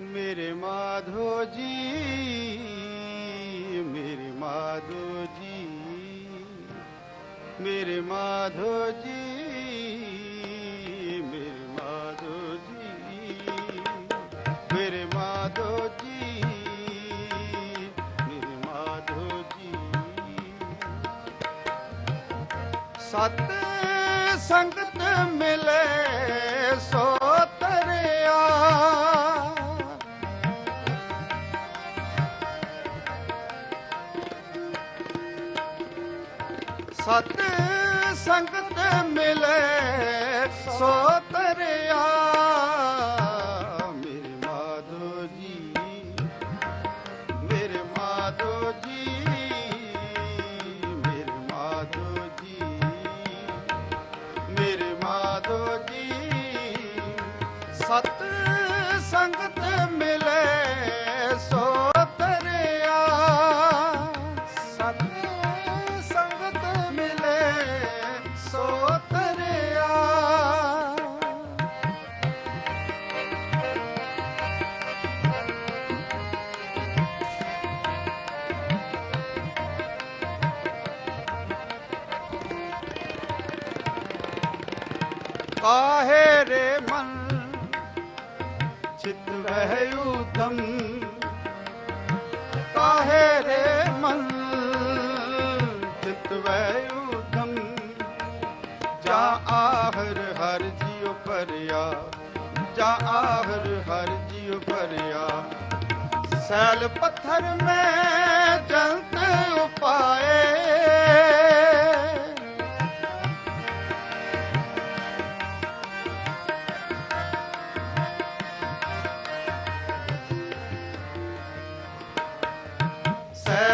ਮੇਰੇ ਮਾਧੋ ਜੀ, ਮੇਰੇ ਮਾਧੋ ਜੀ, ਮੇਰੇ ਮਾਧੋ ਜੀ, ਮੇਰੇ ਮਾਧੋ ਜੀ, ਮੇਰੇ ਮਾਧੋ ਜੀ, ਮੇਰੇ ਮਾਧੋ ਜੀ। ਸਤ ਸੰਗਤ ਮਿਲੇ ਸੋ ਸਤ ਸੰਗਤ ਮਿਲੇ ਕਾਹੇ ਰੇ ਮਨ? ਚਿਤ ਵਹਿ ਉਦਮ ਕਾਹੇ ਰੇ ਮਨ? ਚਿਤ ਵਹਿ ਉਦਮ ਜਾ ਆਹਰ ਹਰ ਜੀਉ ਭਰਿਆ। ਜਾ ਆਹਰ ਹਰ ਜੀਉ ਭਰਿਆ। ਸੈਲ ਪੱਥਰ ਮੈਂ ਜੰਤ ਉਪਾਏ।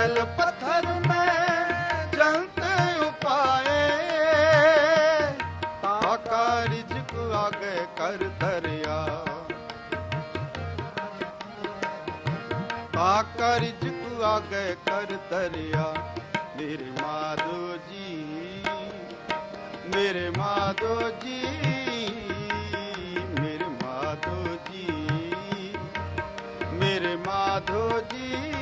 ਸੈਲ ਪੱਥਰ ਮੈਂ ਜੰਤ ਉਪਾਏ ਤਾ ਕਾਰਿਜ ਕੋ ਆਗੇ ਕਰ ਧਰਿਆ ਤਾ ਕਾਰਿਜ ਕੋ ਆਗੇ ਕਰ ਧਰਿਆ ਮੇਰੇ ਮਾਧੋ ਜੀ ਮੇਰੇ ਮਾਧੋ ਜੀ ਮੇਰੇ ਮਾਧੋ ਜੀ ਮੇਰੇ ਮਾਧੋ ਜੀ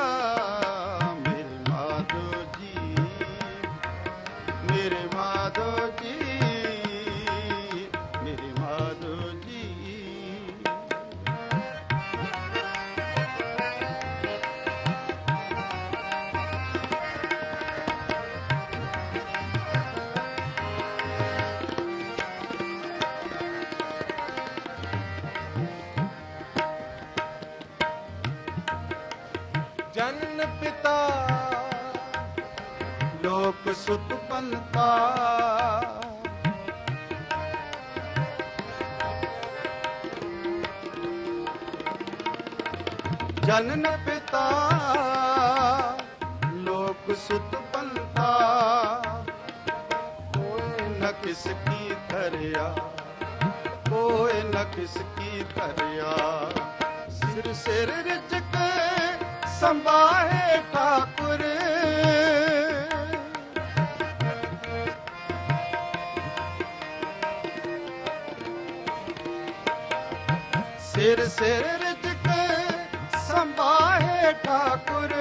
ਜਨਨ ਪਿਤਾ। ਲੋਕ ਸੁਤ ਪੰਤਾ ਜਨਨ ਪਿਤਾ। ਲੋਕ ਸੁਤ ਪੰਤਾ ਕੋਈ ਨ ਕਿਸ ਕੀ ਧਰਿਆ। ਕੋਈ ਨ ਕਿਸ ਕੀ ਧਰਿਆ। ਸਿਰ ਸਿਰ ਰਿਜਕ ਸੰਭਾਹੇ ਠਾਕੁਰ। ਸਿਰ ਸਿਰ ਰਿਜਕ ਠਾਕੁਰ।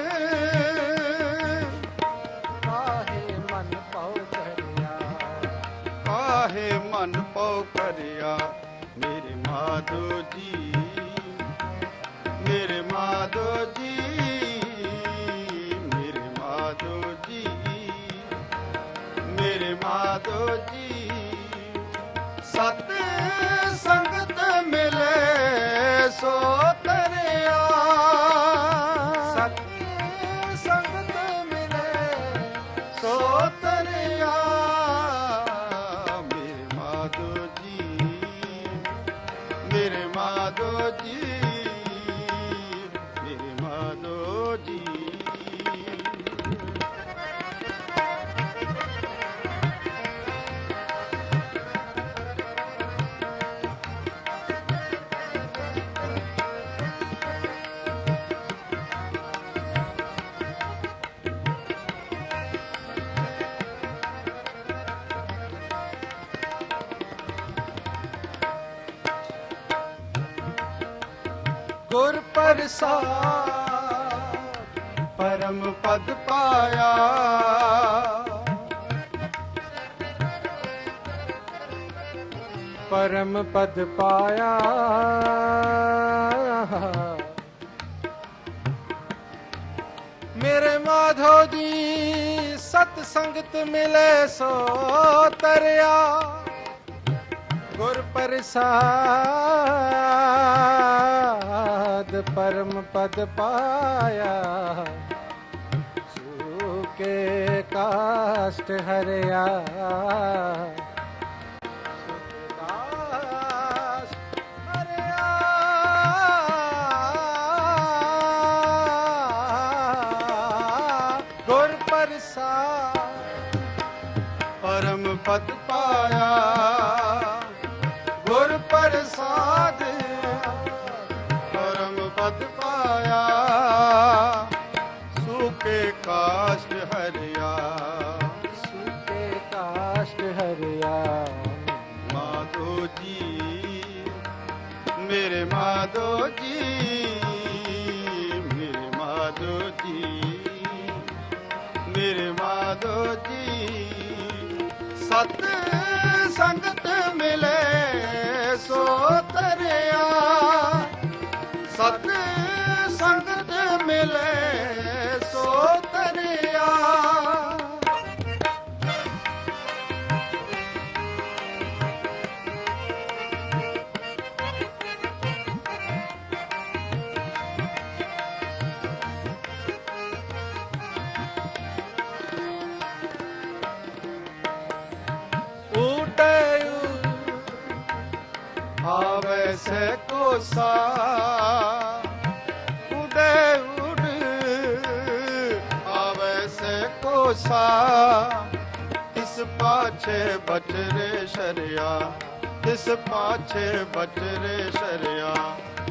ਕਾਹੇ ਮਨ ਪਾਉ ਕਰਿਆ ਕਾਹੇ ਮਨ ਪਉ ਕਰਿਆ। ਮੇਰੇ ਮਾਧੋ ਜੀ। ਮੇਰੇ ਮਾਧੋ ਜੀ ਮੇਰੇ ਮਾਧੋ ਜੀ ਮੇਰੇ ਮਾਧੋ ਜੀ। ਸਤ ਸੰਗਤ ਮਿਲੇ ਸੋ ਤਰਿਆ। ਸਤ ਸੰਗਤ ਮਿਲੇ ਸੋ ਤਰਿਆ। ਮੇਰੇ ਮਾਧੋ ਜੀ ਮੇਰੇ ਮਾਧੋ ਜੀ। ਸੋ ਜੀ। ਗੁਰ ਪ੍ਰਸਾਦ ਪਦ ਪਾਇਆ। ਪਰਮ ਪਦ ਪਾਇਆ। ਮੇਰੇ ਮਾਧੋ ਜੀ, ਸਤ ਸੰਗਤ ਮਿਲੇ ਸੋ ਤਰਿਆ। ਗੁਰ ਪ੍ਰਸਾਦ ਪਰਮ ਪਦ ਪਾਇਆ। ਕੇ ਕਾਸ਼ਟ ਹਰਿਆ। ਸੁਖਦਾਸ ਹਰਿਆ। ਗੁਰ ਪ੍ਰਸਾਦ ਪਰਮ ਪਦ ਪਾਇਆ। ਗੁਰ ਪ੍ਰਸਾਦ ਪਰਮ ਪਦ ਪਾਇਆ। ਸੂਕੇ ਕਾਸ਼ਟ ਮੇਰੇ ਮਾਧੋ ਜੀ ਮੇਰੇ ਮਾਧੋ ਜੀ ਮੇਰੇ ਮਾਧੋ ਜੀ ਸਤ ਆਵੇ ਸੇ ਕੋਸਾ ਉਡੇ ਉਡ ਆਵੇ ਸੇ ਕੋਸਾ ਇਸ ਪਾਛੇ ਬਚਰੇ ਸ਼ਰਿਆ ਇਸ ਪਾਛੇ ਬਚਰੇ ਸ਼ਰਿਆ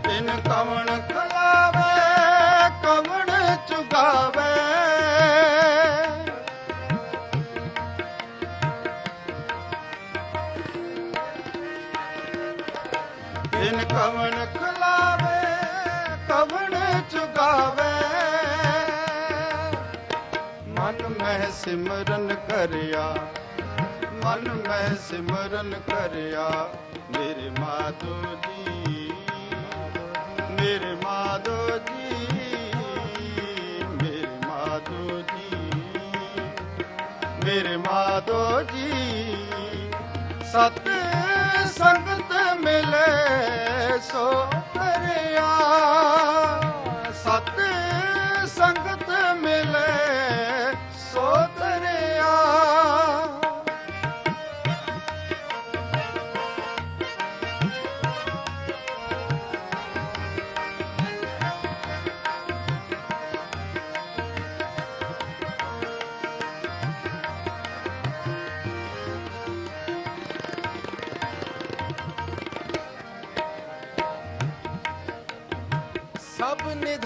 ਤਿਨ ਕਵਣ ਖਲਾਵੇ ਸਿਮਰਨ ਕਰਿਆ। ਮਨ ਮੈਂ ਸਿਮਰਨ ਕਰਿਆ। ਮੇਰੇ ਮਾਧੋ ਜੀ, ਮੇਰੇ ਮਾਧੋ ਜੀ, ਮੇਰੇ ਮਾਧੋ ਜੀ, ਮੇਰੇ ਮਾਧੋ ਜੀ ਸਤ ਸੰਗਤ ਮਿਲੇ ਸੋ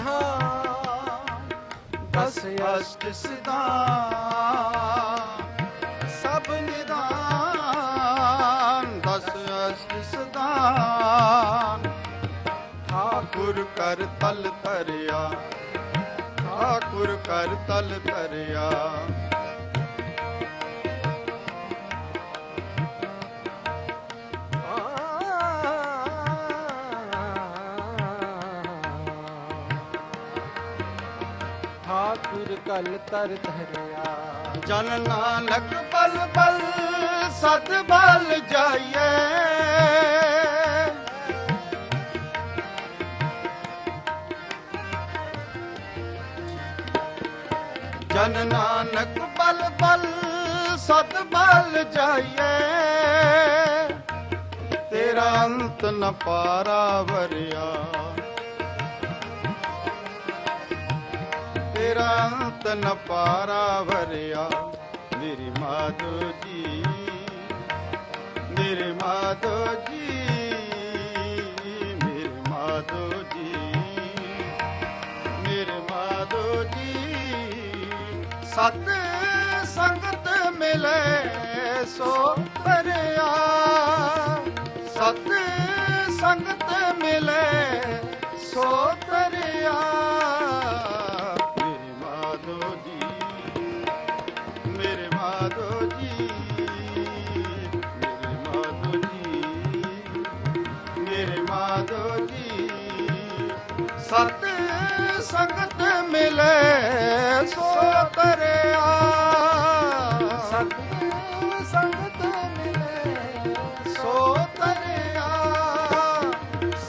ਸਭ ਦਸ ਅਸ਼ਟ ਸਿਧਾਨ ਸਭ ਨਿਦਾਨ। ਦਸ ਅਸ਼ਟ ਸਿਧਾਨ ਠਾਕੁਰ ਕਰ ਤਲ ਤਰਿਆ ਠਾਕੁਰ ਕਰ ਤਲ ਤਰਿਆ ਠਾਕੁਰ ਕਲ ਤਰ ਧਰਿਆ। ਜਨ ਨਾਨਕ ਪਲ ਪਲ ਸਤ ਬਲ ਜਾਈਏ ਜਨ ਨਾਨਕ ਬਲ ਬਲ ਸਤ ਬਲ ਜਾਈਏ ਤੇਰਾ ਅੰਤ ਨ ਪਾਰਾ ਵਰਿਆ। ਤੇਰਾ ਅੰਤ ਨ ਪਾਰਾ ਵਰਿਆ। ਮੇਰੀ ਮਾਧੋ ਜੀ ਮੇਰੇ ਮਾਧੋ ਜੀ ਮੇਰੇ ਮਾਧੋ ਜੀ ਮੇਰੇ ਮਾਧੋ ਜੀ। ਸਤ ਸੰਗਤ ਮਿਲੇ ਸੋ ਕਰਿਆ ਸਤ ਸੰਗਤ ਮਿਲੇ ਸੋ